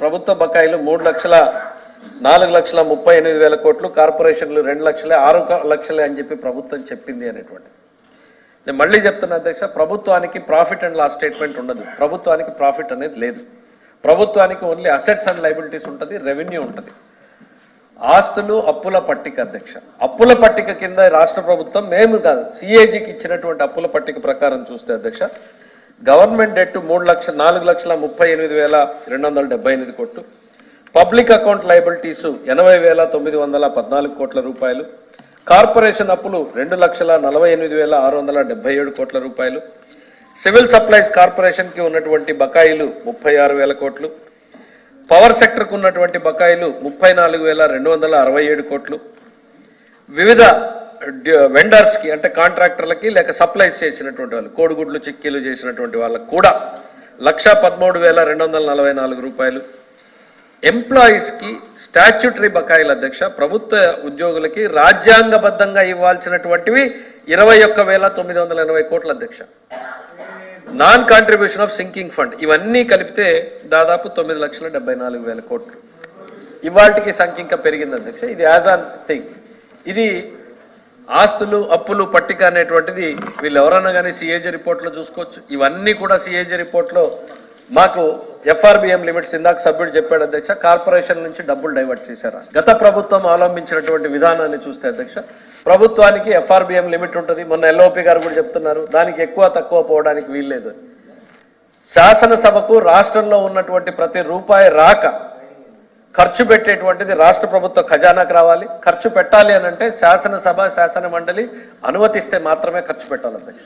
ప్రభుత్వ బకాయిలు మూడు లక్షల నాలుగు లక్షల ముప్పై ఎనిమిది వేల కోట్లు కార్పొరేషన్లు రెండు లక్షలే ఆరు లక్షలే అని చెప్పి ప్రభుత్వం చెప్పింది అనేటువంటి నేను మళ్ళీ చెప్తున్నా అధ్యక్ష ప్రభుత్వానికి ప్రాఫిట్ అండ్ లాస్ స్టేట్మెంట్ ఉండదు. ప్రభుత్వానికి ప్రాఫిట్ అనేది లేదు. ప్రభుత్వానికి ఓన్లీ అసెట్స్ అండ్ లైబిలిటీస్ ఉంటుంది రెవెన్యూ ఉంటుంది. ఆస్తులు అప్పుల పట్టిక అధ్యక్ష. అప్పుల పట్టిక కింద రాష్ట్ర ప్రభుత్వం మేము కాదు సిఏజీకి ఇచ్చినటువంటి అప్పుల పట్టిక ప్రకారం చూస్తే అధ్యక్ష గవర్నమెంట్ డెట్ మూడు లక్షల నాలుగు లక్షల ముప్పై ఎనిమిది వేల రెండు వందల డెబ్బై ఎనిమిది కోట్లు. పబ్లిక్ అకౌంట్ లైబిలిటీస్ ఎనభై వేల తొమ్మిది వందల పద్నాలుగు కోట్ల రూపాయలు. కార్పొరేషన్ అప్పులు రెండు లక్షల నలభై ఎనిమిది వేల ఆరు వందల డెబ్బై ఏడు కోట్ల రూపాయలు. సివిల్ సప్లైస్ కార్పొరేషన్కి ఉన్నటువంటి బకాయిలు ముప్పై ఆరు వేల కోట్లు. పవర్ సెక్టర్కు ఉన్నటువంటి బకాయిలు ముప్పై నాలుగు వేల రెండు వందల అరవై ఏడు కోట్లు. వివిధ వెండర్స్కి అంటే కాంట్రాక్టర్లకి లేక సప్లైస్ చేసినటువంటి వాళ్ళు కోడిగుడ్లు చిక్కీలు చేసినటువంటి వాళ్ళకు కూడా లక్ష పదమూడు వేల రెండు వందల నలభై నాలుగు రూపాయలు. ఎంప్లాయీస్కి స్టాచ్యుటరీ బకాయిల అధ్యక్ష ప్రభుత్వ ఉద్యోగులకి రాజ్యాంగబద్ధంగా ఇవ్వాల్సినటువంటివి ఇరవై ఒక్క వేల తొమ్మిది వందల ఎనభై కోట్ల అధ్యక్ష. Non contribution of sinking fund ఇవన్నీ కలిపితే దాదాపు తొమ్మిది లక్షల డెబ్బై నాలుగు వేల కోట్లు. ఇవాటికి సంఖ్య ఇంకా పెరిగింది అధ్యక్ష. ఇది యాజ్ ఆన్ థింగ్ ఇది ఆస్తులు అప్పులు పట్టిక అనేటువంటిది వీళ్ళు ఎవరన్నా కానీ సిఏజీ రిపోర్ట్లో చూసుకోవచ్చు. ఇవన్నీ కూడా సిఏజీ రిపోర్ట్లో మాకు ఎఫ్ఆర్బిఎం లిమిట్స్ ఇందాక సభ్యుడు చెప్పాడు అధ్యక్ష. కార్పొరేషన్ నుంచి డబ్బులు డైవర్ట్ చేశారా. గత ప్రభుత్వం అవలంబించినటువంటి విధానాన్ని చూస్తే అధ్యక్ష ప్రభుత్వానికి ఎఫ్ఆర్బిఎం లిమిట్ ఉంటుంది. మొన్న ఎల్ఓపి గారు కూడా చెప్తున్నారు. దానికి ఎక్కువ తక్కువ పోవడానికి వీల్లేదు. శాసనసభకు రాష్ట్రంలో ఉన్నటువంటి ప్రతి రూపాయి రాక ఖర్చు పెట్టేటువంటిది రాష్ట్ర ప్రభుత్వ ఖజానాకు రావాలి. ఖర్చు పెట్టాలి అని అంటే శాసనసభ శాసన మండలి అనుమతిస్తే మాత్రమే ఖర్చు పెట్టాలి అధ్యక్ష.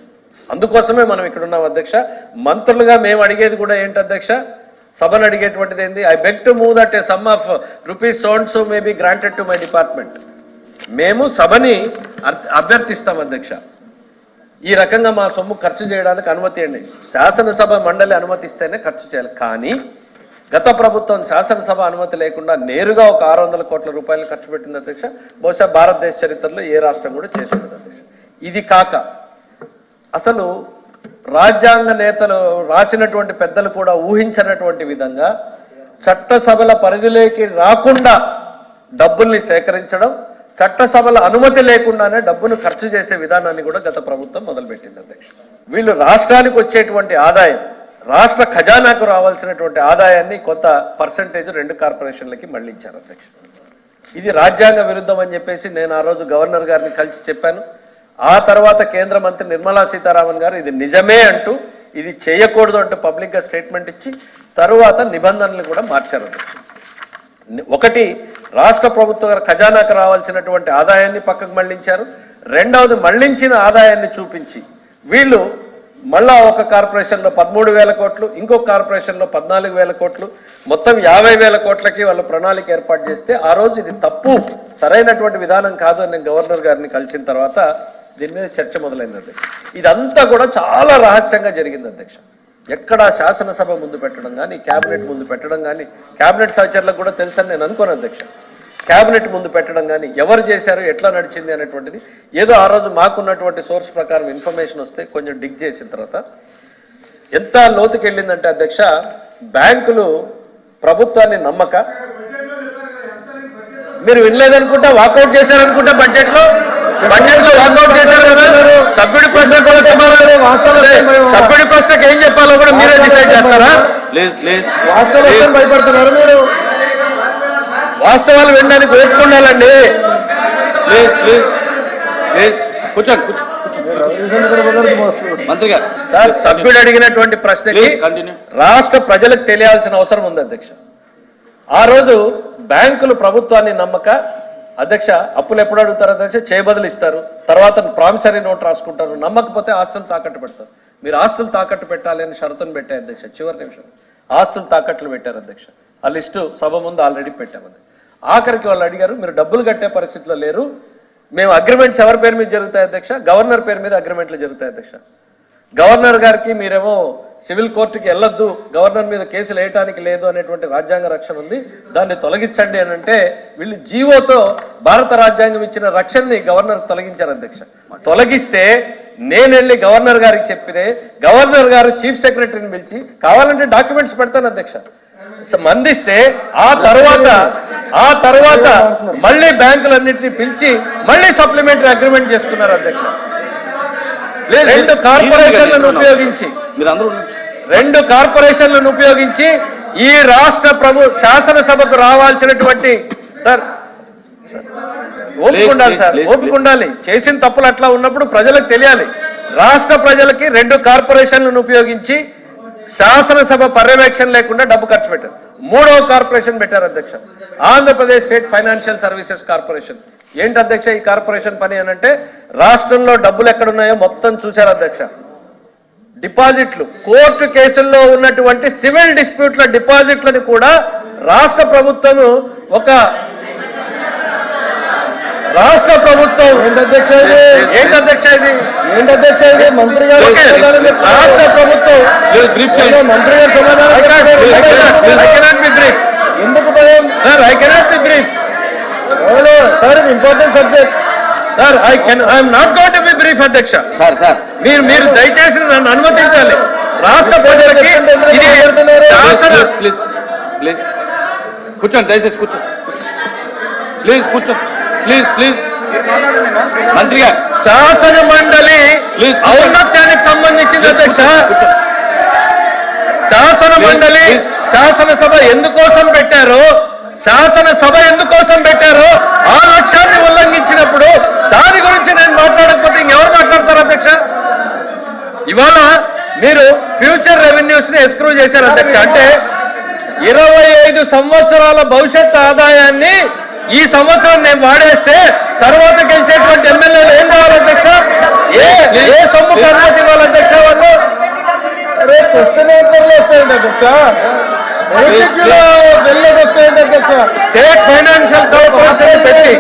అందుకోసమే మనం ఇక్కడ ఉన్నాం అధ్యక్ష. మంత్రులుగా మేము అడిగేది కూడా ఏంటి అధ్యక్ష? సభను అడిగేటువంటిది ఏంది? I beg to move that a sum of rupees sons may be granted to my department మేము సభని అభ్యర్థిస్తాం అధ్యక్ష. ఈ రకంగా మా సొమ్ము ఖర్చు చేయడానికి అనుమతి అండి శాసనసభ మండలి అనుమతిస్తేనే ఖర్చు చేయాలి. కానీ గత ప్రభుత్వం శాసనసభ అనుమతి లేకుండా నేరుగా ఒక ఆరు వందల కోట్ల రూపాయలు ఖర్చు పెట్టింది అధ్యక్ష. బహుశా భారతదేశ చరిత్రలో ఏ రాష్ట్రం కూడా చేసి ఉండదు అధ్యక్ష. ఇది కాక అసలు రాజ్యాంగ నేతలు రాసినటువంటి పెద్దలు కూడా ఊహించినటువంటి విధంగా చట్టసభల పరిధిలోకి రాకుండా డబ్బుల్ని సేకరించడం చట్టసభల అనుమతి లేకుండానే డబ్బును ఖర్చు చేసే విధానాన్ని కూడా గత ప్రభుత్వం మొదలుపెట్టింది అధ్యక్ష. వీళ్ళు రాష్ట్రానికి వచ్చేటువంటి ఆదాయం రాష్ట్ర ఖజానాకు రావాల్సినటువంటి ఆదాయాన్ని కొంత పర్సంటేజ్ రెండు కార్పొరేషన్లకి మళ్ళించారు అధ్యక్ష. ఇది రాజ్యాంగ విరుద్ధం అని చెప్పేసి నేను ఆ రోజు గవర్నర్ గారిని కలిసి చెప్పాను. ఆ తర్వాత కేంద్ర మంత్రి నిర్మలా సీతారామన్ గారు ఇది నిజమే అంటూ ఇది చేయకూడదు అంటూ పబ్లిక్గా స్టేట్మెంట్ ఇచ్చి తరువాత నిబంధనలు కూడా మార్చారు ఒకటి రాష్ట్ర ప్రభుత్వ ఖజానాకు రావాల్సినటువంటి ఆదాయాన్ని పక్కకు మళ్ళించారు. రెండవది మళ్ళించిన ఆదాయాన్ని చూపించి వీళ్ళు మళ్ళా ఒక కార్పొరేషన్లో పదమూడు వేల కోట్లు ఇంకొక కార్పొరేషన్లో పద్నాలుగు వేల కోట్లు మొత్తం యాభై వేల కోట్లకి వాళ్ళు ప్రణాళిక ఏర్పాటు చేస్తే ఆ రోజు ఇది తప్పు సరైనటువంటి విధానం కాదు అని నేను గవర్నర్ గారిని కలిసిన తర్వాత దీని మీద చర్చ మొదలైంది అధ్యక్ష ఇదంతా కూడా చాలా రహస్యంగా జరిగింది అధ్యక్ష. ఎక్కడ శాసనసభ ముందు పెట్టడం కానీ క్యాబినెట్ ముందు పెట్టడం కానీ క్యాబినెట్ సహచరులకు కూడా తెలుసని నేను అనుకోను అధ్యక్ష. క్యాబినెట్ ముందు పెట్టడం కానీ ఎవరు చేశారు ఎట్లా నడిచింది అనేటువంటిది ఏదో ఆ రోజు మాకున్నటువంటి సోర్స్ ప్రకారం ఇన్ఫర్మేషన్ వస్తే కొంచెం డిగ్ చేసిన తర్వాత ఎంత లోతుకి వెళ్ళిందంటే అధ్యక్ష బ్యాంకులు ప్రభుత్వాన్ని నమ్మక మీరు వినలేదనుకుంటా వాకౌట్ చేశారనుకుంటా బడ్జెట్లో బడ్జెట్లో వాకౌట్ చేశారు కదా? సభ్యుడి ప్రశ్న కూడా సమాధానం సభ్యుడి ప్రశ్నకి ఏం చెప్పాలో కూడా మీరే డిసైడ్ చేస్తారా? Please please. వాస్తవం భయపడుతున్నారు మీరు. వాస్తవాలు వినడానికి ఓపుకుండాలండి ప్లీజ్ ప్లీజ్ ప్లీజ్. కూర్చోండి కూర్చో మంత్రి గారు సార్ సభ్యుడు అడిగినటువంటి ప్రశ్నకి రాష్ట్ర ప్రజలకు తెలియాల్సిన అవసరం ఉంది అధ్యక్ష. ఆ రోజు బ్యాంకులు ప్రభుత్వాన్ని నమ్మక అధ్యక్ష అప్పులు ఎప్పుడు అడుగుతారు అధ్యక్ష? చేయబదులు ఇస్తారు. తర్వాత ప్రామిసరీ నోట్ రాసుకుంటారు. నమ్మకపోతే ఆస్తులు తాకట్టు పెడతారు. మీరు ఆస్తులు తాకట్టు పెట్టాలి అని షరతును పెట్టారు అధ్యక్ష. చివరి నిమిషం. ఆస్తులు తాకట్లు పెట్టారు అధ్యక్ష. ఆ లిస్టు సభ ముందు ఆల్రెడీ పెట్టాము ఆఖరికి వాళ్ళు అడిగారు మీరు డబ్బులు కట్టే పరిస్థితిలో లేరు. మేము అగ్రిమెంట్స్ ఎవరి పేరు మీద జరుగుతాయి అధ్యక్ష? గవర్నర్ పేరు మీద అగ్రిమెంట్లు జరుగుతాయి అధ్యక్ష. గవర్నర్ గారికి మీరేమో సివిల్ కోర్టుకి వెళ్ళొద్దు గవర్నర్ మీద కేసులు వేయటానికి లేదు అనేటువంటి రాజ్యాంగ రక్షణ ఉంది. దాన్ని తొలగించండి అని అంటే వీళ్ళు జీవోతో భారత రాజ్యాంగం ఇచ్చిన రక్షణని గవర్నర్ తొలగించారు అధ్యక్ష. తొలగిస్తే నేను వెళ్ళి గవర్నర్ గారికి చెప్పితే గవర్నర్ గారు చీఫ్ సెక్రటరీని పిలిచి కావాలంటే డాక్యుమెంట్స్ పెడతాను అధ్యక్ష. మందిస్తే ఆ తర్వాత ఆ తర్వాత మళ్ళీ బ్యాంకులన్నింటినీ పిలిచి మళ్ళీ సప్లిమెంటరీ అగ్రిమెంట్ చేసుకున్నారు అధ్యక్ష రెండు. కార్పొరేషన్లను ఉపయోగించి. రెండు కార్పొరేషన్లను ఉపయోగించి ఈ రాష్ట్ర ప్రభు శాసనసభకు రావాల్సినటువంటి సార్ ఓపిక ఉండాలి సార్ please, ఓపిక ఉండాలి చేసిన తప్పులు అట్లా ఉన్నప్పుడు ప్రజలకు తెలియాలి రాష్ట్ర ప్రజలకి రెండు కార్పొరేషన్లను ఉపయోగించి శాసనసభ పర్యవేక్షణ లేకుండా డబ్బు ఖర్చు పెట్టారు. మూడవ కార్పొరేషన్ పెట్టారు అధ్యక్ష. Andhra Pradesh state financial services corporation. ఏంటి అధ్యక్ష ఈ కార్పొరేషన్ పని అని అంటే రాష్ట్రంలో డబ్బులు ఎక్కడున్నాయో మొత్తం చూశారు అధ్యక్ష. డిపాజిట్లు. కోర్టు కేసుల్లో ఉన్నటువంటి సివిల్ డిస్ప్యూట్ల డిపాజిట్లను కూడా రాష్ట్ర ప్రభుత్వం ఒక రాష్ట్ర ప్రభుత్వం. ఏంటి అధ్యక్ష ఇది? ఏంటి అధ్యక్ష ఇది? ఏంటి అధ్యక్ష ఇది? మంత్రి గారు. రాష్ట్ర ప్రభుత్వం. మంత్రి గారు సమాధానం. ఎందుకు భయం? Sir I cannot be brief అవును సార్ ఇది important subject sir I can I'm not got to be brief అధ్యక్ష. Sir sir. మీరు మీరు దయచేసి నన్ను అనుమతించాలి. రాష్ట్ర ప్రజలకి ఇది శాసన ప్లీజ్ ప్లీజ్ ప్లీజ్ కూర్చోండి దయచేసి కూర్చోండి. ప్లీజ్ కూర్చోండి. Please please. మంత్రి గారు శాసన మండలి. ఔన్నత్యానికి సంబంధించింది అధ్యక్ష. శాసన మండలి. శాసనసభ ఎందుకోసం పెట్టారో శాసనసభ ఎందుకోసం పెట్టారో ఆ లక్ష్యాన్ని ఉల్లంఘించినప్పుడు దాని గురించి నేను మాట్లాడకపోతే ఇంకెవరు మాట్లాడతారు అధ్యక్ష? ఇవాళ మీరు ఫ్యూచర్ రెవెన్యూస్ని ఎస్క్రూ చేశారు అధ్యక్ష. అంటే ఇరవై ఐదు సంవత్సరాల భవిష్యత్ ఆదాయాన్ని ఈ సంవత్సరం నేను వాడేస్తే తర్వాత గెలిచేటువంటి ఎమ్మెల్యేలు ఏం కావాలి అధ్యక్ష? ఏ ఏ సొమ్ము కర్మకి ఇవ్వాలి అధ్యక్ష వాళ్ళు వస్తాయండి అధ్యక్ష. ఏసీపీలో వెళ్ళేది వస్తాయండి అధ్యక్ష. స్టేట్ ఫైనాన్షియల్ కార్పొరేషన్ పెట్టి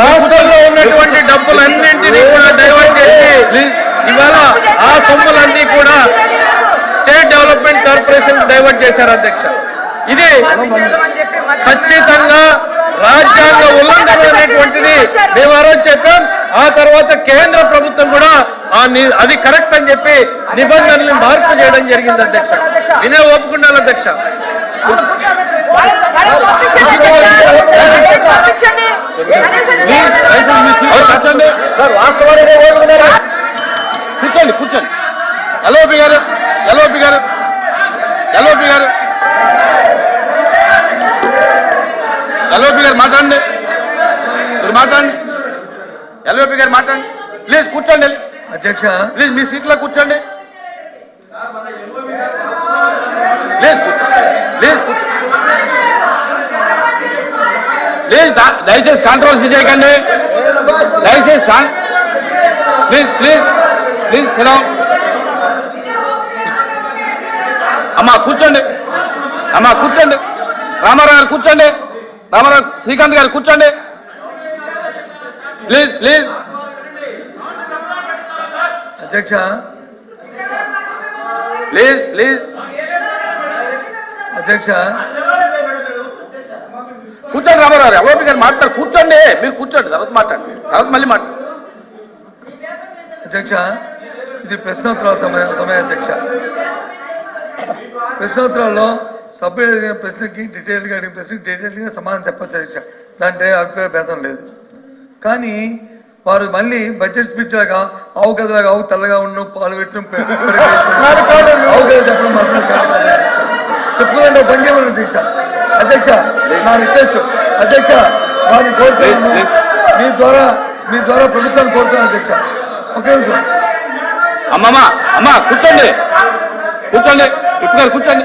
రాష్ట్రంలో ఉన్నటువంటి డబ్బులన్నింటినీ కూడా డైవర్ట్ చేసి ఇవాళ ఆ సొమ్ములన్నీ కూడా స్టేట్ డెవలప్మెంట్ కార్పొరేషన్ డైవర్ట్ చేశారు అధ్యక్ష. ఇది ఖచ్చితంగా రాజ్యాంగ ఉల్లంఘన అనేటువంటిది మేము ఆ రోజు చెప్పాం. ఆ తర్వాత కేంద్ర ప్రభుత్వం కూడా ఆ అది కరెక్ట్ అని చెప్పి నిబంధనల్ని మార్పు చేయడం జరిగింది అధ్యక్ష. నేనే ఒప్పుకున్నాను అధ్యక్ష. కూర్చోండి కూర్చోండి. ఎల్ఓపి గారు ఎల్ఓపి గారు ఎల్ఓపి గారు. ఎల్ఓపి గారు మాట్లాడండి. మీరు మాట్లాడండి. ఎల్ఓపి గారు మాట్లాడండి. ప్లీజ్ కూర్చోండి. అధ్యక్ష. ప్లీజ్ మీ సీట్లో కూర్చోండి. ప్లీజ్ ప్లీజ్ దయచేసి కాంట్రవర్సీ చేయకండి. దయచేసి ప్లీజ్ ప్లీజ్ ప్లీజ్ సిరం అమ్మా కూర్చోండి. అమ్మా కూర్చోండి. రామారావు గారు కూర్చోండి. రామారావు శ్రీకాంత్ గారు కూర్చోండి. Please please. అధ్యక్ష. Please please. అధ్యక్ష. కూర్చోండి రామారావు గారు ఎవరో గారు మాట్లాడు కూర్చోండి. మీరు కూర్చోండి తర్వాత మాట్లాడండి. తర్వాత మళ్ళీ మాట్లాడండి అధ్యక్ష ఇది ప్రశ్నోత్తరాల సమయం సమయ అధ్యక్ష. ప్రశ్నోత్తరాల్లో సభ్యులు అడిగిన ప్రశ్నకి డీటెయిల్గా అడిగిన ప్రశ్నకి డీటెయిల్గా సమాధానం చెప్పచ్చు అధ్యక్ష దాంట్లో అభిప్రాయ భేదం లేదు. కానీ వారు మళ్ళీ బడ్జెట్ స్పీచ్ లాగా ఆవు కథలాగా ఆవు తెల్లగా ఉండడం పాలు పెట్టడం ఆవు కథ చెప్పడం మాత్రం. చెప్పుకోదండి ఒక పని చేయమని అధ్యక్ష అధ్యక్ష నా రిక్వెస్ట్ అధ్యక్ష వారిని కోరుతున్నాను. మీ ద్వారా మీ ద్వారా ప్రభుత్వాన్ని కోరుతున్నాను అధ్యక్ష. ఒక నిమిషం. అమ్మమ్మ అమ్మ కూర్చోండి. కూర్చోండి. ఇప్పుడు కూర్చోండి.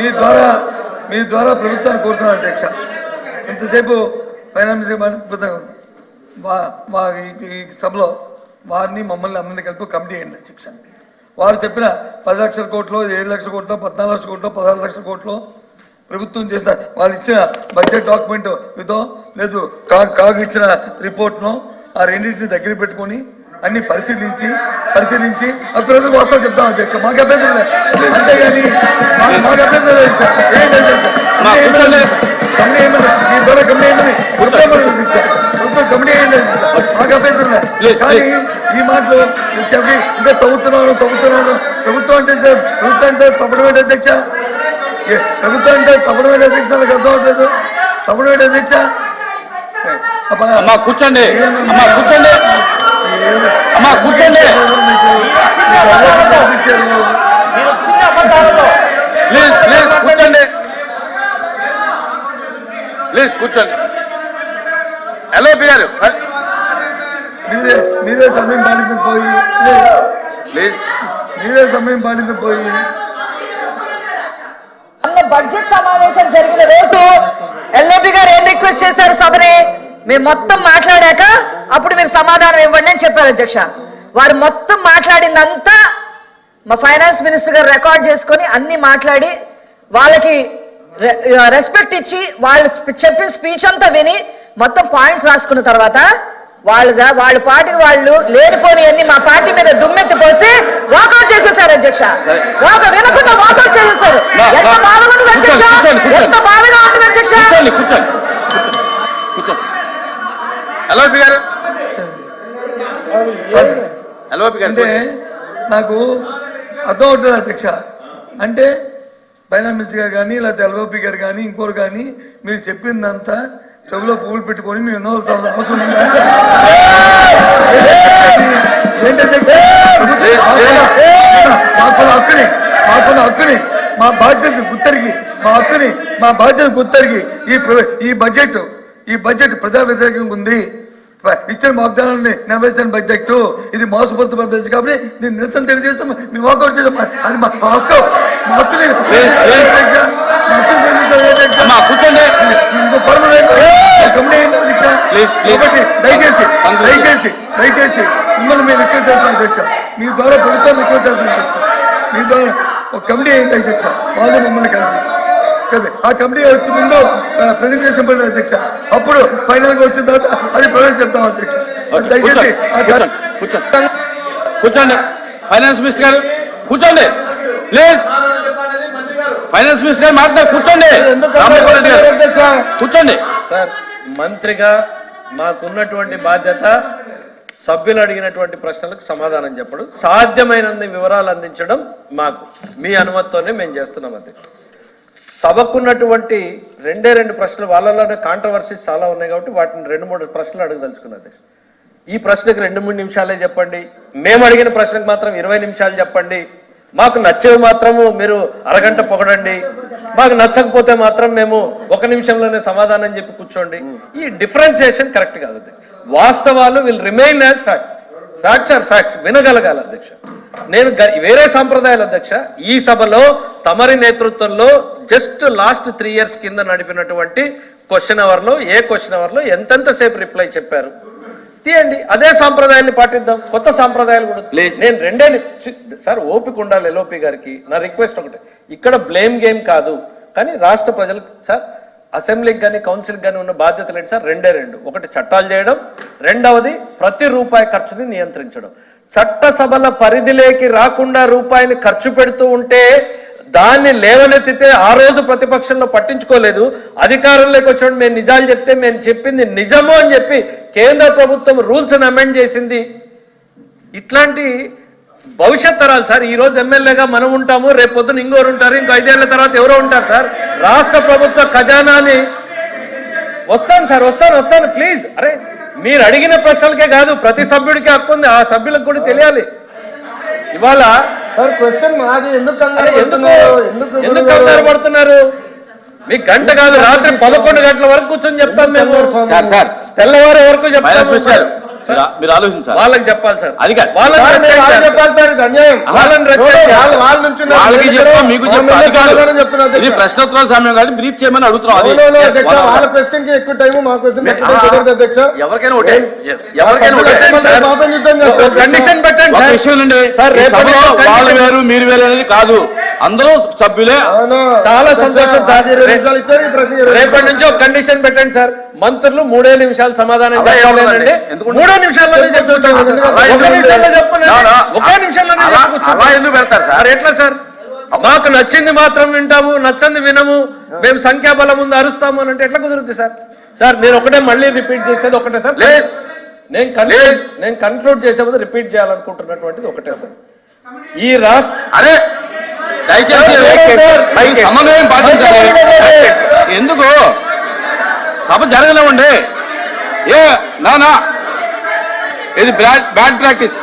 మీ ద్వారా మీ ద్వారా ప్రభుత్వాన్ని కోరుతున్నాను అధ్యక్ష. ఇంతసేపు ఫైనాన్స్ అద్భుతంగా ఉంది. మా మా ఈ- సభలో వారిని మమ్మల్ని అందరినీ కలిపి కమిటీ అయ్యండి అధ్యక్ష. వారు చెప్పిన పది లక్షల కోట్లు ఏడు లక్షల కోట్లు పద్నాలుగు లక్షల కోట్లు పదహారు లక్షల కోట్లు ప్రభుత్వం చేసిన వాళ్ళు ఇచ్చిన బడ్జెట్ డాక్యుమెంట్ ఇదో లేదు కాగ్ కాగ్ ఇచ్చిన రిపోర్ట్ను ఆ రెండింటిని దగ్గర పెట్టుకొని అన్ని పరిశీలించి పరిశీలించి ఆ ప్రజలకు వాస్తవం చెప్తాం అధ్యక్ష మాకు అభ్యంతరం లేదు. అంతేగాని మాకు కూర్చోండి. కమిటీ ఏమన్నా మీ ద్వారా కమిటీ ఏమని ప్రభుత్వం కమిటీ అయ్యింది మాకు లేదు, కానీ ఈ మాటలు చెప్పి ఇంకా తవ్వుతున్నాను తవ్వుతున్నాను. ప్రభుత్వం అంటే ప్రభుత్వం అంటే తప్పడం ఏంటి అధ్యక్ష? ప్రభుత్వం అంటే తప్పుడు వేడే అధ్యక్ష? నాకు అర్థం అవట్లేదు. తప్పుడు వేడే అధ్యక్ష? కూర్చోండి. కూర్చోండి. అమ్మా కూర్చోండి. ప్లీజ్ ప్లీజ్ కూర్చోండి. ప్లీజ్ కూర్చోండి. హలో గారు. మీరే మీరే సమయం పాటించు పోయి. ప్లీజ్. మీరే సమయం పాటించు పోయి. బడ్జెట్ సమావేశం జరిగిన రోజు ఎల్ఓపి గారు ఏం రిక్వెస్ట్ చేశారు సభని? మేము మొత్తం మాట్లాడాక అప్పుడు మీరు సమాధానం ఇవ్వండి అని చెప్పారు అధ్యక్ష. వారు మొత్తం మాట్లాడిందంతా మా ఫైనాన్స్ మినిస్టర్ గారు రికార్డ్ చేసుకొని అన్ని మాట్లాడి వాళ్ళకి రెస్పెక్ట్ ఇచ్చి వాళ్ళు చెప్పిన స్పీచ్ అంతా విని మొత్తం పాయింట్స్ రాసుకున్న తర్వాత వాళ్ళ వాళ్ళ పార్టీకి వాళ్ళు లేనిపోని అన్ని మా పార్టీ మీద దుమ్మెత్తి పోసి వాకౌట్ చేసేసారు అధ్యక్ష. వాక వినకుండా వాకౌట్ చేసేసారు. ఎంత. బాధగా ఉంటుంది అధ్యక్ష? కూర్చోండి, కూర్చోండి. ఎంత బాధగా ఉంటుంది అధ్యక్ష? హలో గారు. హలో గారు. అంటే నాకు అర్థం అవుతుంది అధ్యక్ష. అంటే ఫైనాన్స్ మినిస్టర్ గారు కానీ లేకపోతే ఎల్ఓపి గారు కానీ ఇంకోరు కానీ మీరు చెప్పిందంతా చెవిలో పువ్వులు పెట్టుకొని మేము ఎన్నో అవసరం ఉందా ఏంటి అధ్యక్ష? మాకున్న హక్కుని మాకున్న హక్కుని మా బాధ్యత గుర్తరిగి మా హక్కుని మా బాధ్యత గుర్తరిగి ఈ ఈ బడ్జెట్ ఈ బడ్జెట్ ప్రజా వ్యతిరేకంగా ఉంది. ఇచ్చిన వాగ్దానాన్ని నెరవేర్చిన బడ్జెట్ ఇది మోసపోతున్న బడ్జెట్ కాబట్టి నేను నిరసన తెలియజేస్తాం మేము వాకౌట్ చేస్తాం అది మా హక్కు మా హక్కుని. కాబట్టి దయచేసి. దయచేసి దయచేసి మిమ్మల్ని మీరు రిక్వెస్ట్ చేస్తాను అధ్యక్ష మీ ద్వారా ప్రభుత్వాన్ని రిక్వెస్ట్ చేస్తాను అధ్యక్ష మీ ద్వారా ఒక కమిటీ ఏంటి అధ్యక్ష వాళ్ళు మమ్మల్ని కలిపి. ఆ కమిటీ వచ్చి ముందు ప్రెజెంటేషన్ పడిన అధ్యక్ష. అప్పుడు ఫైనల్గా వచ్చిన తర్వాత అది ప్రవేశ చెప్తాం అధ్యక్ష. దయచేసి కూర్చోండి ఆ కూర్చోండి కూర్చోండి. కూర్చోండి. ఫైనాన్స్ మినిస్టర్ గారు కూర్చోండి. ప్లీజ్ ఫైనాన్స్ మినిస్టర్ గారు మాట్లాడారు కూర్చోండి. కూర్చోండి. సార్ మంత్రిగా మాకున్నటువంటి బాధ్యత సభ్యులు అడిగినటువంటి ప్రశ్నలకు సమాధానం చెప్పడం సాధ్యమైనన్ని వివరాలు అందించడం మాకు మీ అనుమతితోనే మేము చేస్తున్నాం అది సభకున్నటువంటి రెండే రెండు ప్రశ్నలు వాళ్ళలోనే కాంట్రవర్సీస్ చాలా ఉన్నాయి కాబట్టి వాటిని రెండు మూడు ప్రశ్నలు అడగదలుచుకున్నది. ఈ ప్రశ్నకు రెండు మూడు నిమిషాలే చెప్పండి. మేము అడిగిన ప్రశ్నకు మాత్రం ఇరవై నిమిషాలు చెప్పండి. మాకు నచ్చేవి మాత్రము మీరు అరగంట పొగడండి. మాకు నచ్చకపోతే మాత్రం మేము ఒక నిమిషంలోనే సమాధానం చెప్పి కూర్చోండి. ఈ డిఫరెన్షియేషన్ కరెక్ట్ కాదు వాస్తవాలు will remain as fact facts are facts వినగలగాలి అధ్యక్ష. నేను వేరే సాంప్రదాయాలు అధ్యక్ష ఈ సభలో తమరి నేతృత్వంలో జస్ట్ లాస్ట్ త్రీ ఇయర్స్ కింద నడిపినటువంటి క్వశ్చన్ అవర్లో ఏ క్వశ్చన్ అవర్లో ఎంతెంత సేపు రిప్లై చెప్పారు? తీయండి అదే సాంప్రదాయాన్ని పాటిద్దాం కొత్త సాంప్రదాయాలు కూడా. నేను రెండే సార్ ఓపిక ఉండాలి ఎల్ఓపి గారికి నా రిక్వెస్ట్ ఒకటే ఇక్కడ బ్లేమ్ గేమ్ కాదు కానీ రాష్ట్ర ప్రజలకు సార్ అసెంబ్లీకి కానీ కౌన్సిల్కి కానీ ఉన్న బాధ్యతలు ఏంటి సార్? రెండే రెండు ఒకటి చట్టాలు చేయడం రెండవది ప్రతి రూపాయి ఖర్చుని నియంత్రించడం. చట్టసభల పరిధిలోకి రాకుండా రూపాయిని ఖర్చు పెడుతూ ఉంటే దాన్ని లేవనెత్తితే ఆ రోజు ప్రతిపక్షంలో పట్టించుకోలేదు. అధికారంలోకి వచ్చినప్పుడు మేము నిజాలు చెప్తే మేము చెప్పింది నిజము అని చెప్పి కేంద్ర ప్రభుత్వం రూల్స్ని అమెండ్ చేసింది. ఇట్లాంటి భవిష్యత్ తరాలు సార్ ఈ రోజు ఎమ్మెల్యేగా మనం ఉంటాము రేపు పొద్దున ఇంకోరు ఉంటారు ఇంకో ఐదేళ్ళ తర్వాత ఎవరో ఉంటారు సార్. రాష్ట్ర ప్రభుత్వ ఖజానాని వస్తాను సార్ వస్తాను వస్తాను ప్లీజ్. అరే మీరు అడిగిన ప్రశ్నలకే కాదు ప్రతి సభ్యుడికి హక్కు ఉంది ఆ సభ్యులకు కూడా తెలియాలి. ఇవాళ సార్ క్వశ్చన్ మాది. ఎందుకు ఎందుకు? పడుతున్నారు? ఎందుకు? కంగారు పడుతున్నారు? మీకు గంట కాదు రాత్రి పదకొండు గంటల వరకు కూర్చొని చెప్తాం మేము. Sir sir. తెల్లవారు వరకు సార్. మీరు- ఆలోచించాలి. వాళ్ళకి చెప్పాలి సార్. అది కాదు. వాళ్ళని. చెప్పాలి సార్ ఇది అన్యాయం. వాళ్ళకి చెప్తాం మీకు చెప్తాం. కాదు. ఇది. ప్రశ్నోత్తరాల సమయం కాబట్టి బ్రీఫ్ చేయమని అడుగుతున్నాం. అది. వాళ్ళ కి ఎక్కువ టైం మా అధ్యక్ష. ఎవరికైనా ఒకటే. ఎవరికైనా ఒకటే కండిషన్ పెట్టండి. విషయం అండి వాళ్ళు వేరు మీరు వేరు అనేది కాదు. అందరూ సభ్యులే. చాలా సంతోషం ప్రశ్న రేపటి నుంచి ఒక కండిషన్ పెట్టండి సార్. మంత్రులు మూడే నిమిషాలు సమాధానం చెప్పాలండి మూడే నిమిషాల్లోనే చెప్పొచ్చు అలా ఒక ఎందుకు నిమిషంలో ఉండదు? చెప్పండి. నా, నా, ఒకే నిమిషంలోనే అలా- చెప్పొచ్చు. అలా ఎందుకు పెడతారు సార్? ఎట్లా సార్? మాకు నచ్చింది మాత్రం వింటాము నచ్చంది వినము. మేము సంఖ్యాబలం ముందు అరుస్తాము అని అంటే ఎట్లా కుదురుద్ది సార్? సార్ నేను ఒకటే మళ్ళీ రిపీట్ చేసేది ఒకటే సార్. నేను కన్క్లూడ్ నేను కన్క్లూడ్ చేసే ముందు రిపీట్ చేయాలనుకుంటున్నటువంటిది ఒకటే సార్. ఈ రాష్ట్ర అరే దయచేసి దయచేసి. సమన్వయం పాటించాలి ఎందుకు? సభ జరగలేవండి ఏ నానా. ఇది బ్యాడ్ బ్యాడ్ ప్రాక్టీస్.